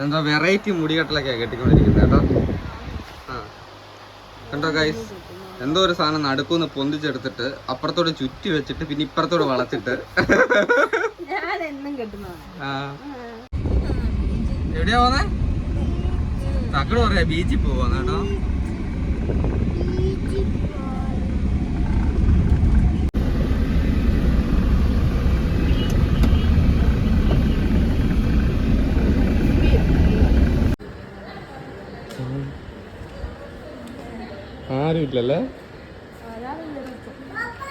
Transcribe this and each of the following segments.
എന്തോ വെറൈറ്റി മുടികെട്ടലൊക്കെയാണ് കെട്ടിക്കൊണ്ടിരിക്കുന്നത് കേട്ടോ. ആ. കണ്ടോ ഗൈസ് എന്തോ ഒരു സാധനം നടുക്കുന്ന് പൊന്തിച്ചെടുത്തിട്ട് അപ്പുറത്തോട് ചുറ്റി വെച്ചിട്ട് പിന്നെ ഇപ്പുറത്തോട് വളച്ചിട്ട്. എവിടെയാ പോന്നെ? തക്കട് പറയാ ബീച്ചിൽ പോവാന്ന് കേട്ടോ. ആരും ഇല്ലല്ലേ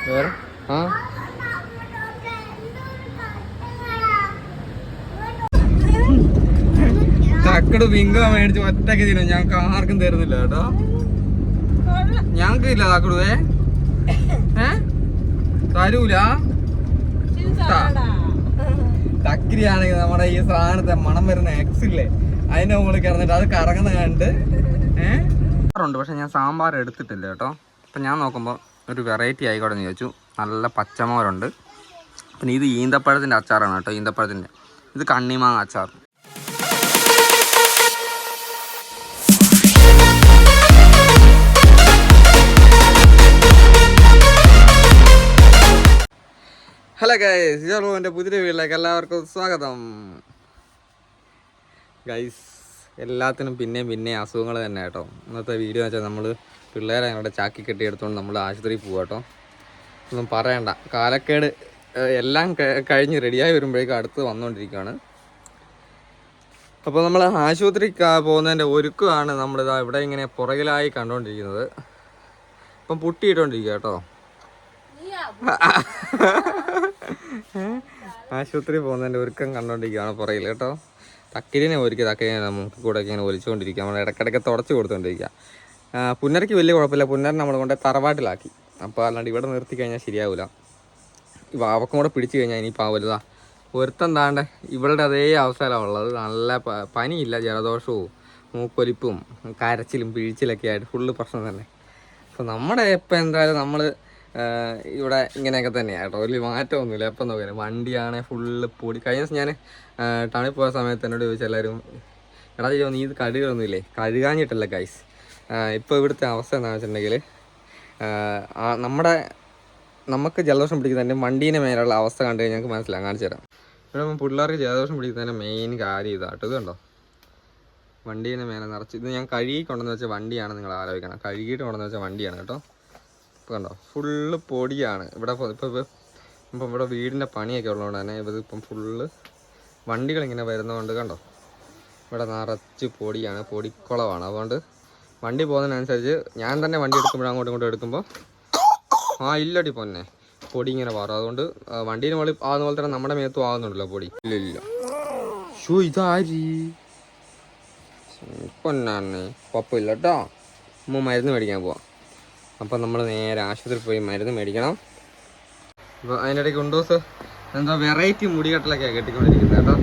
വേറെ? ആ? ചക്കട് വിങ്ക മേടിച്ച് ഒറ്റയ്ക്ക് തിന്നും. ഞങ്ങൾക്ക് ആർക്കും തരുന്നില്ല കേട്ടോ. ഞങ്ങൾക്ക് ഇല്ല ഏ? തരൂല? തക്കിരിയാണെങ്കിൽ നമ്മുടെ ഈ സാധനത്തെ മണം വരുന്ന എക്സ് ഇല്ലേ? അതിന്റെ മുകളിൽ കിടന്നിട്ട് അത് കറങ്ങുന്ന കണ്ട് ഏഹ് ഉണ്ട് പക്ഷെ ഞാൻ സാമ്പാർ എടുത്തിട്ടില്ല കേട്ടോ. അപ്പം ഞാൻ നോക്കുമ്പോൾ ഒരു വെറൈറ്റി ആയിക്കോട്ടെ എന്ന് ചോദിച്ചു. നല്ല പച്ചമോരുണ്ട് പിന്നെ ഇത് ഈന്തപ്പഴത്തിന്റെ അച്ചാറാണ് കേട്ടോ ഈന്തപ്പഴത്തിന്റെ. ഇത് കണ്ണിമാങ്ങ അച്ചാർ. ഹലോ ഗൈസ് ഇതാണ് എന്റെ പുതിയ വീട്ടിലേക്ക് എല്ലാവർക്കും സ്വാഗതം. ഗൈസ് എല്ലാത്തിനും പിന്നെയും പിന്നെയും അസുഖങ്ങൾ തന്നെ കേട്ടോ. ഇന്നത്തെ വീഡിയോ എന്ന് വെച്ചാൽ നമ്മൾ പിള്ളേരെ ഞങ്ങളുടെ ചാക്കി കെട്ടി എടുത്തുകൊണ്ട് നമ്മൾ ആശുപത്രിയിൽ പോവാ കേട്ടോ. ഒന്നും പറയണ്ട. കാലക്കേട് എല്ലാം കഴിഞ്ഞ് റെഡിയായി വരുമ്പോഴേക്കും അടുത്ത് വന്നുകൊണ്ടിരിക്കുകയാണ് അപ്പോൾ നമ്മൾ ആശുപത്രി പോകുന്നതിന്റെ ഒരുക്കമാണ് നമ്മളിതാ ഇവിടെ ഇങ്ങനെ പുറകിലായി കണ്ടുകൊണ്ടിരിക്കുന്നത് ഇപ്പം പൊട്ടിയിട്ടോണ്ടിരിക്കുക കേട്ടോ. ആശുപത്രി പോകുന്നതിന്റെ ഒരുക്കം കണ്ടുകൊണ്ടിരിക്കുകയാണ് പുറകിൽ കേട്ടോ. തക്കിരിനെ ഒരുക്കി തക്കിരിനെ നമുക്ക് കൂടെ ഇങ്ങനെ ഒലിച്ചുകൊണ്ടിരിക്കുക. നമ്മൾ ഇടയ്ക്കിടയ്ക്ക് തുടച്ച് കൊടുത്തുകൊണ്ടിരിക്കുക പുന്നരയ്ക്ക് വലിയ കുഴപ്പമില്ല. പുന്നരൻ നമ്മൾ കൊണ്ട് തറവാട്ടിലാക്കി. അപ്പോൾ അല്ലാണ്ട് ഇവിടെ നിർത്തി കഴിഞ്ഞാൽ ശരിയാവില്ല ഈ വാവക്കും കൂടെ പിടിച്ചു കഴിഞ്ഞാൽ ഇനി പാവലുതാ ഒരുത്തം താണ്ട് ഇവളുടെ അതേ അവസ്ഥയിലാണ് ഉള്ളത്. നല്ല പനിയില്ല ജലദോഷവും മൂക്കൊലിപ്പും കരച്ചിലും പിഴിച്ചിലൊക്കെ ആയിട്ട് ഫുള്ള് പ്രശ്നം തന്നെ. അപ്പോൾ നമ്മുടെ ഇപ്പം എന്തായാലും നമ്മൾ ഇവിടെ ഇങ്ങനെയൊക്കെ തന്നെയാണ് കേട്ടോ. വലിയ മാറ്റമൊന്നുമില്ല. എപ്പം നോക്കിയാലും വണ്ടിയാണെ ഫുള്ള് പൊടി. കഴിഞ്ഞ ഞാൻ ടൗണിൽ പോയ സമയത്ത് എന്നോട് ചോദിച്ചു എല്ലാവരും എടാ ചെയ്യോ നീ ഇത് കഴുകുന്നില്ലേ കഴുകാഞ്ഞിട്ടല്ല ഗൈസ് ഇപ്പോൾ ഇവിടുത്തെ അവസ്ഥ എന്താണെന്ന് വെച്ചിട്ടുണ്ടെങ്കിൽ നമ്മുടെ നമുക്ക് ജലദോഷം പിടിക്കുന്നതിന്റെ വണ്ടീന്റെ മേലുള്ള അവസ്ഥ കണ്ടു കഴിഞ്ഞാൽ ഞങ്ങൾക്ക് മനസ്സിലാകും കാണിച്ചു തരാം. ഇവിടെ പിള്ളേർക്ക് ജലദോഷം പിടിക്കുന്നതിന്റെ മെയിൻ കാര്യം ഇതാട്ടോ ഇത് കണ്ടോ വണ്ടീന്റെ മേലെ നിറച്ച് ഇത് ഞാൻ കഴുകി കൊണ്ടെന്ന് വെച്ചാൽ വണ്ടിയാണ് നിങ്ങൾ ആലോചിക്കണം. കഴുകിയിട്ട് കൊണ്ടെന്ന് വെച്ചാൽ വണ്ടിയാണ് കേട്ടോ. കണ്ടോ? ഫുള്ള് പൊടിയാണ്. ഇവിടെ ഇപ്പോൾ ഇപ്പം ഇവിടെ വീടിന്റെ പണിയൊക്കെ ഉള്ളതുകൊണ്ട് തന്നെ ഇത് ഇപ്പം ഫുള്ള് വണ്ടികൾ ഇങ്ങനെ വരുന്നതുകൊണ്ട് കണ്ടോ? ഇവിടെ നിറച്ച് പൊടിയാണ്. പൊടിക്കുളമാണ് അതുകൊണ്ട് വണ്ടി പോകുന്നതിനനുസരിച്ച് ഞാൻ തന്നെ വണ്ടി എടുക്കുമ്പോൾ അങ്ങോട്ടും ഇങ്ങോട്ടും എടുക്കുമ്പോൾ ആ ഇല്ലടി പൊന്നെ. പൊടി ഇങ്ങനെ മാറും അതുകൊണ്ട് വണ്ടീന് മുകളിൽ ആകുന്ന പോലെ തന്നെ നമ്മുടെ മേത്തും ആകുന്നുണ്ടല്ലോ പൊടി. ഇല്ല ഇല്ല. ഷൂ ഇതാരി? പൊന്നാണ് കുഴപ്പമില്ല കേട്ടോ. അമ്മ മരുന്ന് മേടിക്കാൻ പോവാം. അപ്പം നമ്മൾ നേരെ ആശുപത്രിയിൽ പോയി മരുന്ന് മേടിക്കണം. അപ്പോൾ അതിനിടയ്ക്ക് ഉണ്ടോസ് എന്തോ വെറൈറ്റി മുടികെട്ടലൊക്കെയാണ് കെട്ടിക്കൊണ്ടിരിക്കുന്നത് കേട്ടോ.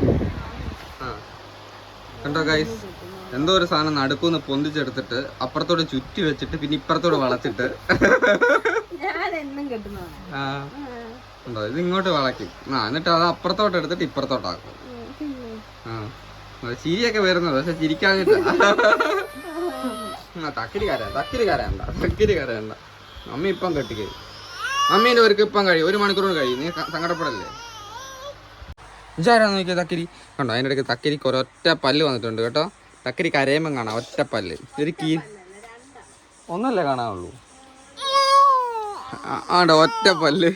ആ. കണ്ടോ ഗൈസ് എന്തോ ഒരു സാധനം നടുക്കുന്ന് പൊന്തിച്ചെടുത്തിട്ട് അപ്പുറത്തോടെ ചുറ്റി വെച്ചിട്ട് പിന്നെ ഇപ്പുറത്തോടെ വളച്ചിട്ട് ആ. ഉണ്ടോ? ഇത് ഇങ്ങോട്ട് വളയ്ക്കും. ആ എന്നിട്ട് അത് അപ്പുറത്തോട്ട് എടുത്തിട്ട് ഇപ്പുറത്തോട്ടാക്കും. ആ. ചിരിയൊക്കെ വരുന്നത് പക്ഷെ ചിരിക്കാഞ്ഞിട്ടാ. ആ തക്കിരി കരയാ തക്കിരി കരയണ്ട തക്കിരി കരയണ്ട മമ്മി ഇപ്പം കെട്ടിക്കരി മമ്മീന്റെ ഒരു ഇപ്പം കഴിയും ഒരു മണിക്കൂർ കൊണ്ട് കഴിയും. നീ സങ്കടപ്പെടല്ലേ? ഇജാരാ നോക്കിയ തക്കിരി? കണ്ടോ അതിന്റെ ഇടയ്ക്ക് തക്കിരിക്ക് ഒരൊറ്റ പല്ല് വന്നിട്ടുണ്ട് കേട്ടോ. തക്കിരി കരയുമ്പം കാണാം ഒറ്റ പല്ല്. ഒരു കീ ഒന്നല്ലേ കാണാനുള്ളൂ ആ- ആണ്ടോ ഒറ്റ പല്ല്.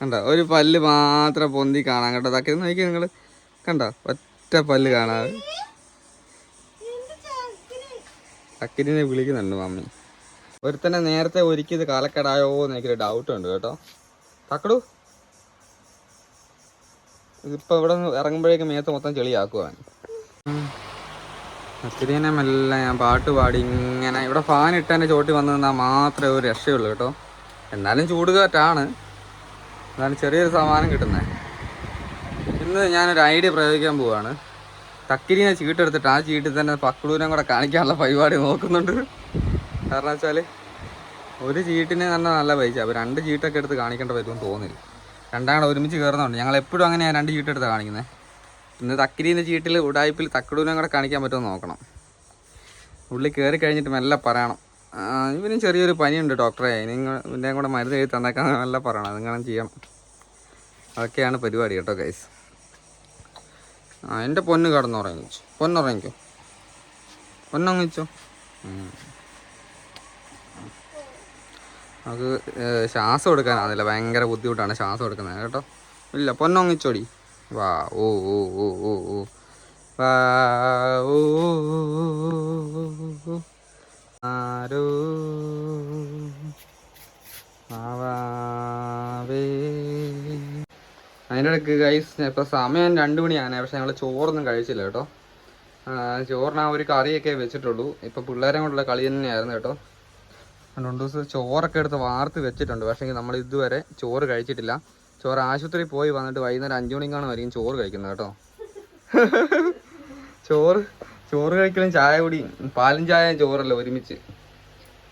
കണ്ടോ ഒരു പല്ല് മാത്രം പൊന്തി കാണാം കേട്ടോ തക്കിരി. നോക്കി നിങ്ങൾ കണ്ടോ ഒറ്റ പല്ല് കാണാതെ തക്കിരിനെ വിളിക്കുന്നുണ്ട് മമ്മി. ഒരുത്തനെ നേരത്തെ ഒരുക്കിയത് കാലക്കേടായോ എന്ന് എനിക്കൊരു ഡൗട്ട് ഉണ്ട് കേട്ടോ. തക്കടു. ഇതിപ്പോ ഇവിടെ നിന്ന് ഇറങ്ങുമ്പോഴേക്കും മേത്ത് മൊത്തം ചെളിയാക്കുവാൻ തക്കിരിനെ മെല്ലെ ഞാൻ പാട്ട് പാടി ഇങ്ങനെ. ഇവിടെ ഫാൻ ഇട്ടതിന്റെ ചോട്ടി വന്നു നിന്നാൽ മാത്രമേ ഒരു രക്ഷയുള്ളൂ കേട്ടോ. എന്നാലും ചൂടുകാറ്റാണ്. എന്നാലും ചെറിയൊരു സമാനം കിട്ടുന്നത് ഇന്ന് ഞാനൊരു ഐഡിയ പ്രയോഗിക്കാൻ പോവാണ്. തക്കിരിനെ ചീട്ടെടുത്തിട്ട് ആ ചീട്ടിൽ തന്നെ പക്കളൂരം കൂടെ കാണിക്കാനുള്ള പരിപാടി നോക്കുന്നുണ്ട്. കാരണം വെച്ചാൽ ഒരു ചീട്ടിന് തന്നെ നല്ല പൈസ അപ്പോൾ രണ്ട് ചീട്ടൊക്കെ എടുത്ത് കാണിക്കേണ്ട പറ്റുമെന്ന് തോന്നില്ല. രണ്ടാണ് ഒരുമിച്ച് കയറുന്നുണ്ട് ഞങ്ങൾ എപ്പോഴും അങ്ങനെ രണ്ട് ചീട്ടെടുത്ത് കാണിക്കുന്നത് ഇന്ന് തക്കിരീന്റെ ചീട്ടിൽ ഉടായ്പിൽ തക്കടൂരം കൂടെ കാണിക്കാൻ പറ്റുമെന്ന് നോക്കണം. ഉള്ളിൽ കയറി കഴിഞ്ഞിട്ട് മെല്ലെ പറയണം. ഇവനും ചെറിയൊരു പനിയുണ്ട് ഡോക്ടറെ. നിങ്ങൾ ഇതിന്റെ കൂടെ മരുന്ന് എഴുതി തന്നേക്കാൻ മെല്ലെ പറയണം. അതിങ്ങനെ ചെയ്യണം. അതൊക്കെയാണ് പരിപാടി കേട്ടോ ഗൈസ് ആ എന്റെ പൊന്ന് കിടന്നുറങ്ങിച്ചു. പൊന്നുറങ്ങിക്കോ? പൊന്നങ്ങിച്ചോ നമുക്ക് ശ്വാസം എടുക്കാനാണെന്നില്ല ഭയങ്കര ബുദ്ധിമുട്ടാണ് ശ്വാസം എടുക്കുന്നത് കേട്ടോ. ഇല്ല പൊന്നൊങ്ങിച്ചോടി വാ ഓ ഓ ഓ ഓ ഓ വാ ഓ, അതിന്റെ ഇടയ്ക്ക് ഗൈസ് ഇപ്പോൾ സമയം രണ്ട് മണിയാണ് പക്ഷെ ഞങ്ങൾ ചോറൊന്നും കഴിച്ചില്ല കേട്ടോ. ചോറിന് ആ ഒരു കറിയൊക്കെ വെച്ചിട്ടുള്ളൂ. ഇപ്പോൾ പിള്ളേരെ കൊണ്ടുള്ള കളി തന്നെയായിരുന്നു കേട്ടോ. രണ്ട് ദിവസം ചോറൊക്കെ എടുത്ത് വാർത്ത് വെച്ചിട്ടുണ്ട്. പക്ഷേ നമ്മൾ ഇതുവരെ ചോറ് കഴിച്ചിട്ടില്ല. ചോറ് ആശുപത്രിയിൽ പോയി വന്നിട്ട് വൈകുന്നേരം അഞ്ചു മണിക്കാണ് വരെയും ചോറ് കഴിക്കുന്നത് കേട്ടോ. ചോറ് ചോറ് കഴിക്കലും ചായ കുടിയും പാലും ചായയും ചോറല്ല ഒരുമിച്ച്.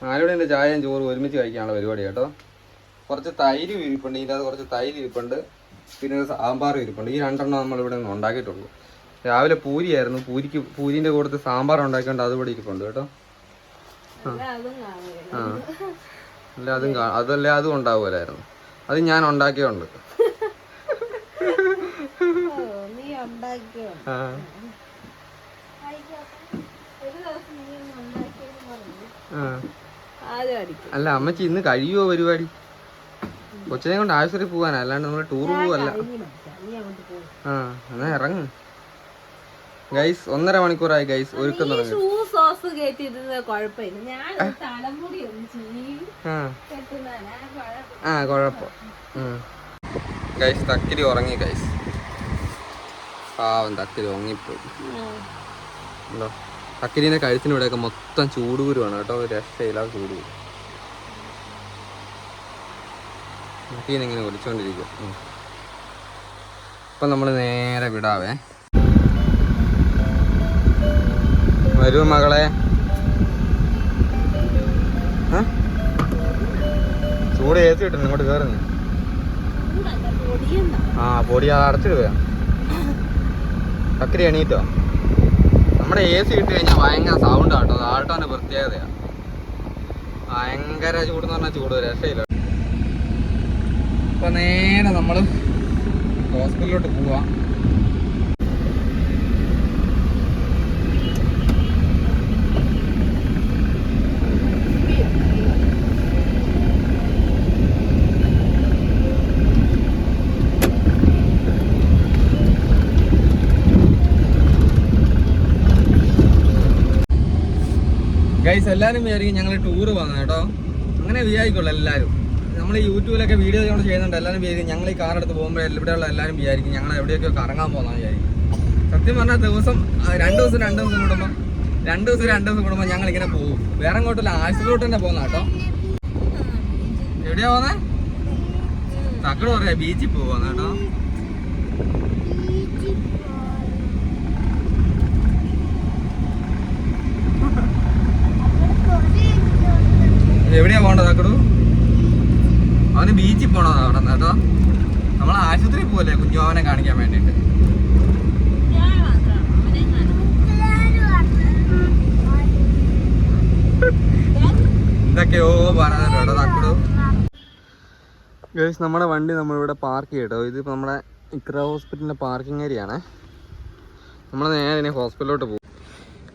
നാലുമണിന്റെ ചായയും ചോറും ഒരുമിച്ച് കഴിക്കാനുള്ള പരിപാടി കേട്ടോ. കുറച്ച് തൈര് ഇരിപ്പുണ്ട് ഇതിനകത്ത് കുറച്ച് തൈര് ഇരിപ്പുണ്ട് പിന്നെ ഒരു സാമ്പാർ ഇരിപ്പുണ്ട്. ഈ രണ്ടെണ്ണം നമ്മൾ ഇവിടെ നിന്ന് ഉണ്ടാക്കിയിട്ടുള്ളൂ. രാവിലെ പൂരിയായിരുന്നു. പൂരിക്ക് പൂരിന്റെ കൂടെ സാമ്പാർ ഉണ്ടാക്കിയോണ്ട് അത് ഇവിടെ ഇരിപ്പുണ്ട് കേട്ടോ. അല്ല, അതും കാണുകയില്ല. ആ. അല്ല അതും കാ- അതല്ലേ അതും ഉണ്ടാവുമല്ലായിരുന്നു. അത് ഞാൻ ഉണ്ടാക്കിയുണ്ട്. നീ ഉണ്ടാക്കിയോ ആ. ഒരു ദിവസം നീ ഒന്ന് പറഞ്ഞു. ആ. ആരും അല്ല അമ്മച്ചി ഇന്ന് കഴിയുമോ പരിപാടി? കൊച്ചിനെ കൊണ്ട് ആശുപത്രി പോകാനാ അല്ലാണ്ട് നമ്മൾ ടൂർ പോവല്ല. ആ എന്നാ ഇറങ്ങ്. ഗൈസ് ഒന്നര മണിക്കൂറായി ഗൈസ് ഒരുക്കം തുടങ്ങി. ആ. കുഴപ്പം. ഗൈസ് തക്കിരി ഉറങ്ങി ഗൈസ് പാവം തക്കിരി ഉറങ്ങിപ്പോയി. ഉണ്ടോ? തക്കിരീന്റെ കഴുത്തിന് ഇവിടെയൊക്കെ മൊത്തം ചൂടുകുരുവാണ് കേട്ടോ. രക്ഷയില്ലാതെ ചൂടുകുരു. ഇങ്ങനെ ഒലിച്ചോണ്ടിരിക്കും അപ്പം നമ്മൾ നേരെ വിടാവേ. വരൂ മകളെ? ചൂട് ഏത്തി കിട്ടുന്നു ഇങ്ങോട്ട് കയറുന്നു ആ പൊടി അത് അടച്ചിടുക കക്കരി എണീറ്റോ? നമ്മുടെ എ സി ഇട്ട് കഴിഞ്ഞാൽ ഭയങ്കര സൗണ്ട് ആട്ടോ. അത് ആൾട്ടോന്റെ പ്രത്യേകതയാണ് ഭയങ്കര ചൂട് എന്ന് പറഞ്ഞാൽ ചൂട് രക്ഷയില്ല. അപ്പൊ നേരെ നമ്മൾ ഹോസ്പിറ്റലിലോട്ട് പോവാ. ഗൈസ് എല്ലാവരും വിചാരിക്കും ഞങ്ങൾ ടൂർ വന്നു കേട്ടോ. അങ്ങനെ വിചാരിക്കുള്ളൂ എല്ലാവരും നമ്മൾ യൂട്യൂബിലൊക്കെ വീഡിയോ കൊണ്ട് ചെയ്യുന്നുണ്ട്. എല്ലാവരും വിചാരിക്കും ഞങ്ങൾ ഈ കാർ എടുത്ത് പോകുമ്പോൾ ഇവിടെയുള്ള എല്ലാവരും വിചാരിക്കും ഞങ്ങൾ എവിടെയൊക്കെ കറങ്ങാൻ പോകുന്ന വിചാരിക്കും. സത്യം പറഞ്ഞാൽ ദിവസം രണ്ട് ദിവസം രണ്ട് ദിവസം കൂടുമ്പോൾ രണ്ട് ദിവസം രണ്ട് ദിവസം കൂടുമ്പോൾ ഞങ്ങൾ ഇങ്ങനെ പോകും. വേറെ അങ്ങോട്ടില്ല ആശുപത്രിയിലോട്ട് തന്നെ പോകുന്ന കേട്ടോ. എവിടെയാ പോകുന്നത് തക്കട് പറയാ. ബീച്ചിൽ പോവാന്ന് കേട്ടോ. എവിടെയാ പോകേണ്ടത് തക്കടു അവന് ബീച്ചിൽ പോണോ അവിടെ നിന്ന്. കേട്ടോ നമ്മൾ ആശുപത്രിയിൽ പോവല്ലേ കുഞ്ഞുമാവനെ കാണിക്കാൻ വേണ്ടിയിട്ട്? ഇതൊക്കെയോ കേട്ടോ തക്കടു. ഗേഴ്സ് നമ്മുടെ വണ്ടി നമ്മളിവിടെ പാർക്ക് ചെയ്യട്ടോ. ഇതിപ്പോൾ നമ്മുടെ ഇക്ര ഹോസ്പിറ്റലിന്റെ പാർക്കിംഗ് ഏരിയ ആണേ. നമ്മൾ നേരെ ഇനി ഹോസ്പിറ്റലിലോട്ട് പോകും.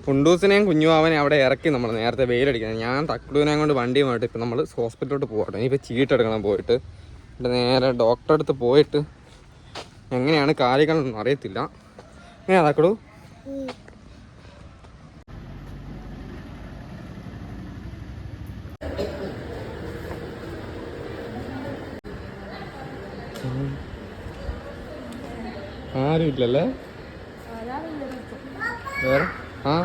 കുണ്ടൂസിനെയും കുഞ്ഞുവാവനെ അവിടെ ഇറക്കി നമ്മൾ നേരത്തെ വെയിലടിക്കുന്നത് ഞാൻ തക്കുടൂനെയും കൊണ്ട് വണ്ടി വണ്ടിയുമായിട്ട് ഇപ്പം നമ്മൾ ഹോസ്പിറ്റലിലോട്ട് പോകട്ടെ ഇനിയിപ്പോൾ ചീട്ടെടുക്കണം പോയിട്ട്. എന്നിട്ട് നേരെ ഡോക്ടറെ അടുത്ത് പോയിട്ട് എങ്ങനെയാണ് കാര്യങ്ങളൊന്നും അറിയത്തില്ല. എങ്ങനെയാ തക്കുടു? ആരും വേറെ? ആ?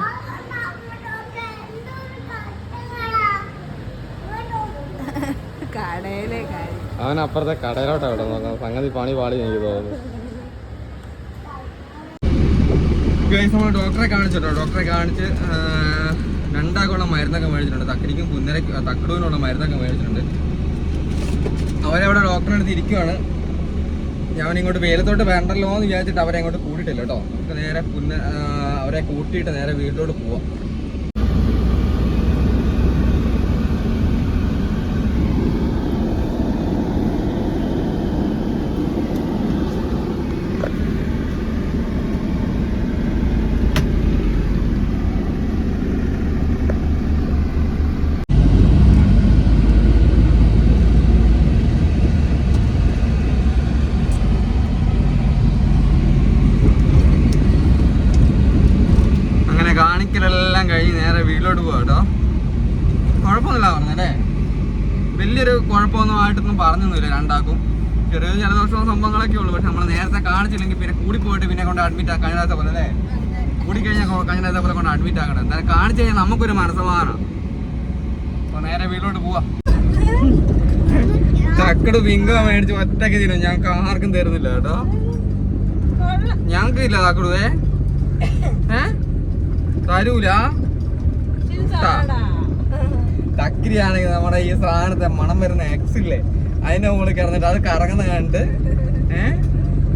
കാര്യം. അവൻ അപ്പുറത്തെ കടയിലോട്ടാ ഇവിടെ നോക്കാം സംഗതി പണി പാളി എനിക്ക് തോന്നുന്നു. നമ്മൾ ഡോക്ടറെ കാണിച്ചിട്ടോ? ഡോക്ടറെ കാണിച്ച് രണ്ടാക്കുള്ള മരുന്നൊക്കെ മേടിച്ചിട്ടുണ്ട്. തക്കടിക്കും കുന്നരയ്ക്കും തക്കടൂവിനുള്ള മരുന്നൊക്കെ മേടിച്ചിട്ടുണ്ട്. അവരവിടെ ഡോക്ടറെ അടുത്ത് ഇരിക്കുവാണ്. ഞാൻ ഇങ്ങോട്ട് വെയിലത്തോട്ട് വേണ്ടല്ലോ എന്ന് വിചാരിച്ചിട്ട് അവരെ അങ്ങോട്ട് കൂട്ടിയിട്ടില്ല കേട്ടോ. നമുക്ക് നേരെ പുന്ന അവരെ കൂട്ടിയിട്ട് നേരെ വീട്ടിലോട്ട് പോവാം അങ്ങനെ കാണിക്കലെല്ലാം കഴിഞ്ഞ് നേരെ വീട്ടിലോട്ട് പോവാ കേട്ടോ കുഴപ്പമൊന്നുമില്ല പറഞ്ഞല്ലേ വലിയൊരു കുഴപ്പമൊന്നും ആയിട്ടൊന്നും പറഞ്ഞൊന്നുമില്ല രണ്ടാക്കും ചെറിയ ജലദോഷവും സംഭവങ്ങളൊക്കെ ഉള്ളൂ. പക്ഷെ നമ്മൾ നേരത്തെ കാണിച്ചില്ലെങ്കിൽ പിന്നെ കൂടി പോയിട്ട് പിന്നെ കൊണ്ട് അഡ്മിറ്റ് ആക്കാൻ കഴിയാത്ത പോലെ അല്ലേ? കൂടിക്കഴിഞ്ഞാൽ കഴിഞ്ഞ പോലെ കൊണ്ട് അഡ്മിറ്റ് ആക്കണം. എന്തായാലും കാണിച്ചു കഴിഞ്ഞാൽ നമുക്കൊരു മനസ്സമാണ് അപ്പൊ നേരെ വീട്ടിലോട്ട് പോവാ. ചക്കട് വിങ്ക മേടിച്ച് ഒറ്റയ്ക്ക് തിന്നും. ഞങ്ങൾക്ക് ആർക്കും തരുന്നില്ല കേട്ടോ. ഞങ്ങൾക്ക് ഇല്ല തക്കടുവേ ഏ? തരൂല. തക്കിരിയാണെങ്കിൽ നമ്മുടെ ഈ സാധനത്തെ മണം വരുന്ന എക്സ് ഇല്ലേ? അതിന്റെ മുകളിൽ കിടന്നിട്ട് അത് കറങ്ങുന്ന കണ്ട് ഏഹ്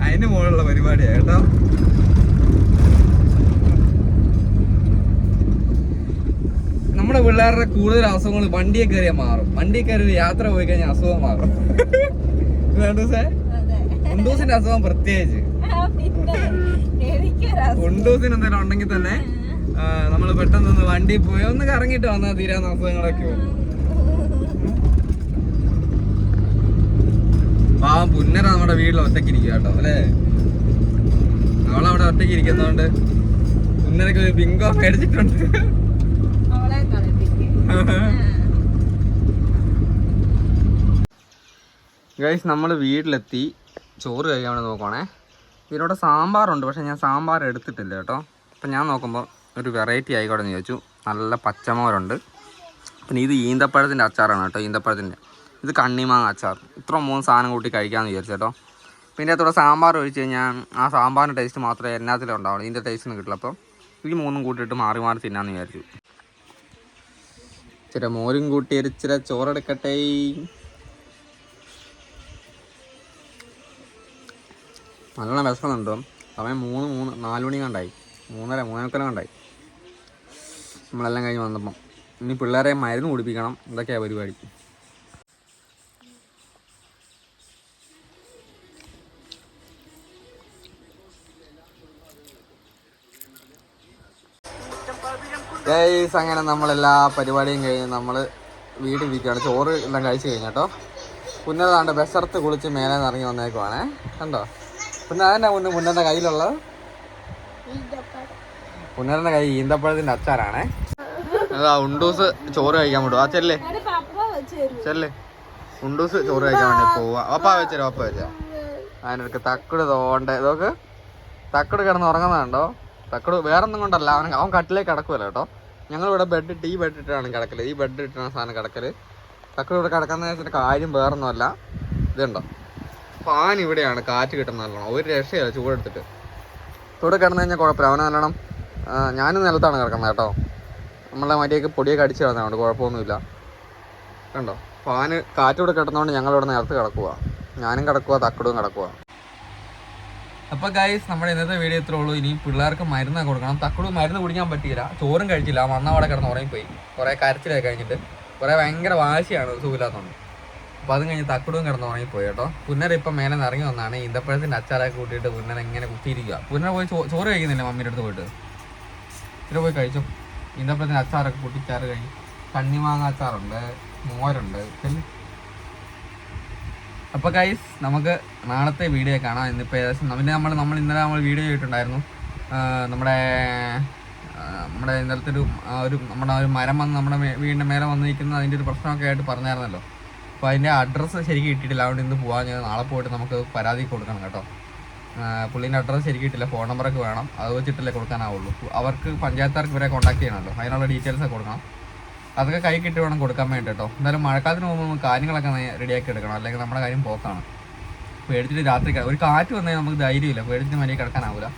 അതിന്റെ മുകളിലുള്ള പരിപാടിയാ കേട്ടോ. നമ്മുടെ പിള്ളേരുടെ കൂടുതൽ അസുഖങ്ങൾ വണ്ടിയെ കയറിയാൽ മാറും. വണ്ടിയെ കയറി യാത്ര പോയി കഴിഞ്ഞാൽ അസുഖം മാറും. ഉണ്ടൂസേ ഉണ്ടൂസിന്റെ അസുഖം പ്രത്യേകിച്ച്. ഉണ്ടൂസിന് എന്തെങ്കിലും ഉണ്ടെങ്കിൽ തന്നെ നമ്മൾ പെട്ടെന്ന് വണ്ടി പോയി ഒന്ന് കറങ്ങിയിട്ട് വന്നാൽ തീരാന്ന് അസുഖങ്ങളൊക്കെ പാവം പുന്നര നമ്മുടെ വീട്ടിൽ ഒറ്റയ്ക്ക് ഇരിക്കുക കേട്ടോ അല്ലേ? അവളവിടെ ഒറ്റയ്ക്ക് ഇരിക്കുന്നതുകൊണ്ട് പുന്നരക്ക് ഒരു ബിങ്കോ മേടിച്ചിട്ടുണ്ട്. ഗൈസ് നമ്മൾ വീട്ടിലെത്തി ചോറ് കഴിക്കാൻ വേണ്ടി നോക്കുവാണേ. ഇതിനോട് സാമ്പാറുണ്ട് പക്ഷെ ഞാൻ സാമ്പാർ എടുത്തിട്ടില്ല കേട്ടോ. അപ്പം ഞാൻ നോക്കുമ്പോൾ ഒരു വെറൈറ്റി ആയിക്കോട്ടെ എന്ന് ചോദിച്ചു. നല്ല പച്ചമോരുണ്ട് പിന്നെ ഇത് ഈന്തപ്പഴത്തിന്റെ അച്ചാറാണ് കേട്ടോ ഈന്തപ്പഴത്തിന്റെ. ഇത് കണ്ണിമാങ്ങ അച്ചാർ. ഇത്ര മൂന്ന് സാധനം കൂട്ടി കഴിക്കാമെന്ന് വിചാരിച്ചു കേട്ടോ. പിന്നെ അതോടെ സാമ്പാർ ഒഴിച്ച് കഴിഞ്ഞാൽ ആ സാമ്പാറിന്റെ ടേസ്റ്റ് മാത്രമേ എല്ലാത്തിലും ഉണ്ടാവുള്ളൂ. ഇതിന്റെ ടേസ്റ്റ് കിട്ടില്ല. അപ്പം ഈ മൂന്നും കൂട്ടിയിട്ട് മാറി മാറി തിന്നാമെന്ന് വിചാരിച്ചു. ഇച്ചിരി മോരും കൂട്ടി ഒരു ചോറെടുക്കട്ടെ നല്ലോണം വിശക്കുന്നുണ്ടോ. സമയം മൂന്ന് മൂന്ന് നാല് മണി കണ്ടായി. മൂന്നര മൂന്നേക്കാലം കണ്ടായി. നമ്മളെല്ലാം കഴിഞ്ഞ് വന്നപ്പം. ഇനി പിള്ളേരെ മരുന്ന് കുടിപ്പിക്കണം. ഇതൊക്കെയാണ് പരിപാടി. ഗൈസ് അങ്ങനെ നമ്മളെല്ലാ പരിപാടിയും കഴിഞ്ഞ് നമ്മൾ വീട്ടിലിരിക്കുകയാണ്. ചോറ് എല്ലാം കഴിച്ചു കഴിഞ്ഞാട്ടോ പുന്നതാണ്ട് വിശർത്ത് കുളിച്ച് മേലെ ഇറങ്ങി വന്നേക്കുവാണേ. കണ്ടോ? പിന്നെ അതിന്റെ മുന്നേ മുന്നേന്റെ കയ്യിലുള്ളത്? പുന്നരന്റെ കൈ ഈന്തപ്പഴത്തിന്റെ അച്ചാറാണേ. അതാ ഉണ്ടൂസ് ചോറ് കഴിക്കാൻ വിടും ആ ചെല്ലേ. ചെല്ലേ. ഉണ്ടൂസ് ചോറ് കഴിക്കാൻ വേണ്ടി പോവാ. പപ്പ വെച്ചോ അപ്പ വെച്ചോ അതിനൊക്കെ തക്കട് തോണ്ടേ. ഇതൊക്കെ തക്കട് കിടന്ന് ഉറങ്ങുന്നതുണ്ടോ തക്കട് വേറൊന്നും കൊണ്ടല്ല. അവൻ അവൻ കട്ടിലേക്ക് കിടക്കുമല്ലോ കേട്ടോ. ഞങ്ങൾ ഇവിടെ ബെഡ് ഇട്ട് ഈ ബെഡ് ഇട്ടാണ് കിടക്കൽ. ഈ ബെഡ് ഇട്ടാണ് സാധനം കിടക്കൽ. തക്കട് ഇവിടെ കിടക്കുന്ന വെച്ചിട്ട് കാര്യം വേറൊന്നുമല്ല. ഇതുണ്ടോ? ഫാൻ ഇവിടെയാണ്. കാറ്റ് കിട്ടുന്ന നല്ലോണം. ഒരു രക്ഷയല്ല ചൂടെടുത്തിട്ട്. ഇവിടെ കിടന്നു കഴിഞ്ഞാൽ കുഴപ്പമില്ല. അവനെ നല്ലോണം ഞാനും നിലത്താണ് കിടക്കുന്നത് കേട്ടോ. നമ്മളെ മര്യാദയ്ക്ക് പൊടിയൊക്കെ അടിച്ച് കിടന്നതുകൊണ്ട് കുഴപ്പമൊന്നുമില്ല. കണ്ടോ? ഫാന് കാറ്റൂടെ കിടന്നതുകൊണ്ട് ഞങ്ങൾ ഇവിടെ നേരത്തെ കിടക്കുക ഞാനും കിടക്കുക തക്കടും കിടക്കുക അപ്പോൾ ഗൈസ് നമ്മുടെ ഇന്നത്തെ വീഡിയോ ഇത്രേ ഉള്ളൂ. ഇനി പിള്ളേർക്ക് മരുന്ന് കൊടുക്കണം. തക്കടും മരുന്ന് കുടിക്കാൻ പറ്റിയില്ല. ചോറും കഴിച്ചില്ല. അവിടെ കിടന്ന് ഉറങ്ങിപ്പോയി. കുറേ കരച്ചിലായി കഴിഞ്ഞിട്ട് കുറേ ഭയങ്കര വാശിയാണ് സുഖമില്ലാത്തതുകൊണ്ട്. അപ്പോൾ അതും കഴിഞ്ഞ് തക്കടും കിടന്ന് ഉറങ്ങിപ്പോയി കേട്ടോ. പുന്നര ഇപ്പം മേലെ ഇറങ്ങി വന്നാണ്. ഈന്തപ്പഴത്തിന്റെ അച്ചാറൊക്കെ കൂട്ടിയിട്ട് പുന്നര എങ്ങനെ കുത്തിയിരിക്കുക പുന്നര പോയി ചോറ് കഴിക്കുന്നില്ല മമ്മീന്റെ അടുത്ത് പോയിട്ട്? ഇവിടെ പോയി കഴിച്ചു? ഈന്തപ്പഴത്തിന്റെ അച്ചാറൊക്കെ പൊട്ടിച്ചാറ് കഴിഞ്ഞു. കണ്ണിമാങ്ങ അച്ചാറുണ്ട് മോരുണ്ട്. പിന്നെ അപ്പോൾ ഗൈസ് നമുക്ക് നാളത്തെ വീഡിയോ കാണാം. ഇന്നിപ്പോൾ ഏകദേശം പിന്നെ നമ്മൾ നമ്മൾ ഇന്നലെ നമ്മൾ വീഡിയോ ചെയ്തിട്ടുണ്ടായിരുന്നു. നമ്മുടെ നമ്മുടെ ഇന്നലത്തെ ഒരു ഒരു നമ്മുടെ ഒരു മരം വന്ന് നമ്മുടെ വീടിന്റെ മേലെ വന്നിരിക്കുന്ന അതിന്റെ ഒരു പ്രശ്നമൊക്കെ ആയിട്ട് പറഞ്ഞായിരുന്നല്ലോ. അപ്പോൾ അതിന്റെ അഡ്രസ്സ് ശരിക്കും കിട്ടിയിട്ടില്ല. അതുകൊണ്ട് ഇന്ന് പോകാൻ ഞാൻ നാളെ പോയിട്ട് നമുക്ക് പരാതി കൊടുക്കണം കേട്ടോ. പുള്ളീന്റെ അഡ്രസ്സ് ശരിക്കും കിട്ടില്ല ഫോൺ നമ്പറൊക്കെ വേണം. അത് വെച്ചിട്ടല്ലേ കൊടുക്കാനാവുള്ളൂ. അവർക്ക് പഞ്ചായത്തുകാർക്ക് ഇവരെ കോൺടാക്ട് ചെയ്യണമല്ലോ. അതിനുള്ള ഡീറ്റെയിൽസൊക്കെ കൊടുക്കണം. അതൊക്കെ കൈ കിട്ടി വേണം കൊടുക്കാൻ വേണ്ടി കേട്ടോ എന്തായാലും മഴക്കാലത്തിന് മുമ്പ് കാര്യങ്ങളൊക്കെ റെഡിയാക്കി എടുക്കണം. അല്ലെങ്കിൽ നമ്മുടെ കാര്യം പോക്കാണ്. പേടിച്ചിട്ട് രാത്രി ഒരു കാറ്റ് വന്നാൽ നമുക്ക് ധൈര്യമില്ല. പേടിച്ചിട്ട് മര്യാദ കിടക്കാനാവില്ല